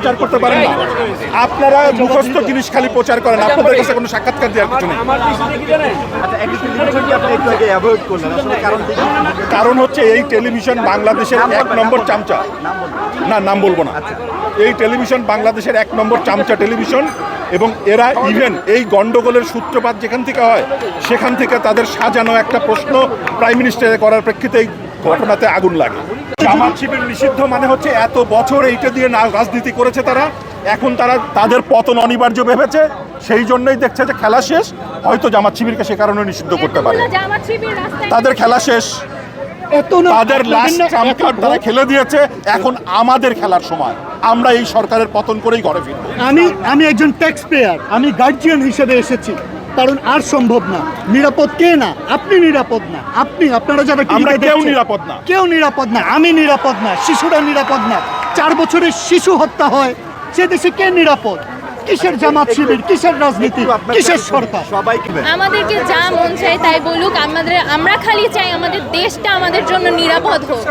প্রচার করতে পারেন না। আপনারা মুখস্থ জিনিস খালি প্রচার করেন। আপনাদের কাছে কোনো সাক্ষাৎকার দেওয়ার কিছু নেই। কারণ হচ্ছে এই টেলিভিশন বাংলাদেশের এক নম্বর চামচা। না, নাম বলব না। এই টেলিভিশন বাংলাদেশের এক নম্বর চামচা টেলিভিশন এবং এরা ইভেন এই গন্ডগোলের সূত্রপাত যেখান থেকে হয়, সেখান থেকে তাদের সাজানো একটা প্রশ্ন প্রাইম মিনিস্টারে করার প্রেক্ষিতে ঘটনাতে আগুন লাগে। জামাত শিবির নিষিদ্ধ মানে হচ্ছে এত বছর এইটা দিয়ে না রাজনীতি করেছে তারা। এখন তারা তাদের পতন অনিবার্য ভেবেছে। সেই জন্যই দেখছে যে খেলা শেষ। হয়তো জামাত শিবিরকে সে কারণে নিষিদ্ধ করতে পারে। তাদের খেলা শেষ। তাদের লাস্ট ট্রাম্প কার্ড তারা খেলে দিয়েছে। এখন আমাদের খেলার সময়। আমরা এই সরকারের পতন করেই ঘরে ফিরবো। আমি আমি একজন ট্যাক্স পেয়ার আমি গার্জিয়ান হিসেবে এসেছি। কারণ আর সম্ভব না। নিরাপদ কে না? আপনি নিরাপদ না। আপনি আপনারা যারা আমরা কেউ নিরাপদ না। কেউ নিরাপদ না। আমি নিরাপদ না। শিশুরা নিরাপদ না। চার বছরের শিশু হত্যা হয়। সে দেশে কে নিরাপদ? কিসের জামাত শিবির? কিসের রাজনীতি? কিসের সরকার? সবাই কি আমাদেরকে যা মন চায় তাই বলুক। আমাদের আমরা খালি চাই আমাদের দেশটা আমাদের জন্য নিরাপদ হোক।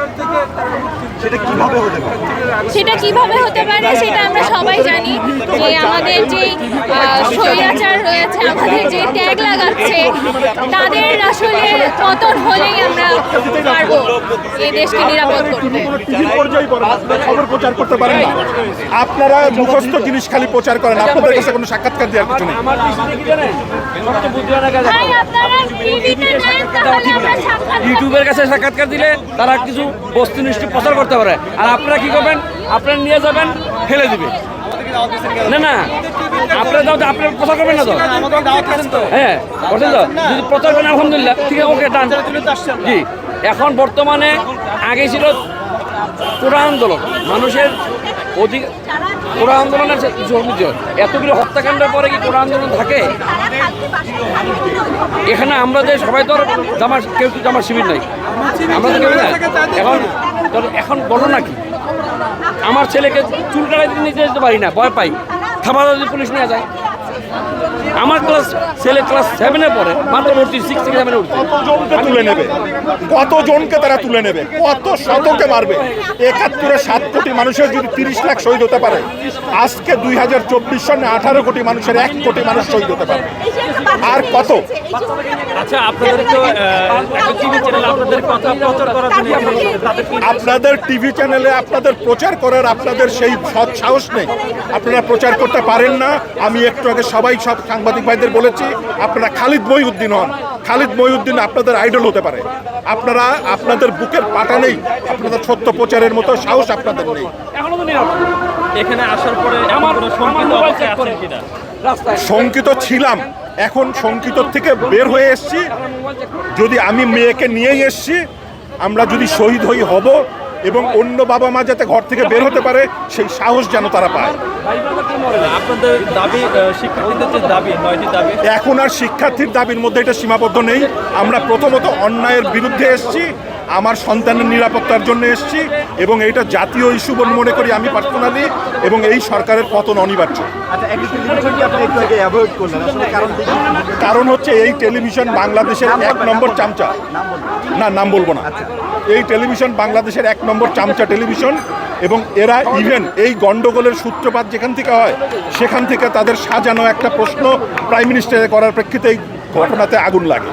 সেটা কীভাবে হতে পারে? সেটা কীভাবে হতে পারে সেটা আমরা সবাই জানি। যে আমাদের যে স্বৈরাচার রয়েছে আমাদের যে ট্যাগ লাগাচ্ছে তাদের আসলে পতন হলেই আমরা পারব এই দেশকে নিরাপদ করতে। খবর প্রচার করতে পারেন না। আপনারা মুখস্থ জিনিস খালি প্রচার করেন আপনাদের কাছে কোনো সাক্ষাৎকার দেওয়ার কিছু নেই। ইউটিউবের কাছে সাক্ষাৎকার দিলে তারা কিছু বস্তুনিষ্ঠ প্রচার করতে পারে। আর আপনারা কি করবেন? আপনারা নিয়ে যাবেন, ফেলে দিবে। না না। আপনারা দাও আপনারা প্রচার করবেন না তো? হ্যাঁ যদি প্রচার করেন, আলহামদুলিল্লাহ, ঠিক আছে, ওকে জি। এখন বর্তমানে আগে ছিল কোরআন আন্দোলন। মানুষের অধিক কোরআন আন্দোলনের যে এতগুলো হত্যাকাণ্ডের পরে কি কোরআন আন্দোলন থাকে? এখানে আমরা যে সবাই তো জামার কেউ তো জামার শিবির নাই। আমরা তো কেউ এখন তো এখন বলো নাকি আমার ছেলেকে চুল কাটাই নিয়ে যেতে পারি না, ভয় পাই। থাবা যদি পুলিশ নিয়ে যায়। আমার ক্লাস ছেলে ক্লাস সেভেনে পড়ে মাত্র ভর্তি সিক্স থেকে সেভেনে উঠছে কতজনকে তুলে নেবে? কতজনকে তারা তুলে নেবে? কত শতকে মারবে? একাত্তরে সাত কোটি মানুষের যদি তিরিশ লাখ শহীদ হতে পারে আজকে দুই হাজার চব্বিশ সনে আঠারো কোটি মানুষের এক কোটি মানুষ শহীদ হতে পারে। আর কত? আচ্ছা আপনাদের তো টিভি আপনাদের কথা প্রচার করার জন্য আপনাদের টিভি চ্যানেলে আপনাদের প্রচার করার আপনাদের সেই সৎ সাহস নেই। আপনারা প্রচার করতে পারেন না। আমি একটু আগে সবাই সব সাংবাদিক ভাইদের বলেছি আপনারা খালিদ মহিউদ্দিন হন। খালিদ মহিউদ্দিন আপনাদের আইডল হতে পারে। আপনারা আপনাদের বুকের পাটা নেই আপনাদের সত্য প্রচারের মতো সাহস আপনাদের নেই। এখনও এখানে আসার পরে আমার শঙ্কিত ছিলাম। এখন শঙ্কিত থেকে বের হয়ে এসছি। যদি আমি মেয়েকে নিয়েই এসছি আমরা যদি শহীদ হই হব এবং অন্য বাবা মা যাতে ঘর থেকে বের হতে পারে সেই সাহস যেন তারা পায়। আপনাদের দাবি শিক্ষার্থীদের যে দাবি নয়টি দাবি? এখন আর শিক্ষার্থীর দাবির মধ্যে এটা সীমাবদ্ধ নেই। আমরা প্রথমত অন্যায়ের বিরুদ্ধে এসেছি আমার সন্তানের নিরাপত্তার জন্য এসেছি এবং এটা জাতীয় ইস্যু বলে মনে করি আমি পার্সোনালি এবং এই সরকারের পতন অনিবার্য। আচ্ছা একটি টেলিভিশনটি আপনি একটু আগে অ্যাভয়েড করলেন। আসলে কারণ হচ্ছে এই টেলিভিশন বাংলাদেশের এক নম্বর চামচা। না নাম বলব না। এই টেলিভিশন বাংলাদেশের এক নম্বর চামচা টেলিভিশন এবং এরা ইভেন এই গণ্ডগোলের সূত্রপাত যেখান থেকে হয়, সেখান থেকে তাদের সাজানো একটা প্রশ্ন প্রাইম মিনিস্টারে করার প্রেক্ষিতে এই ঘটনাতে আগুন লাগে।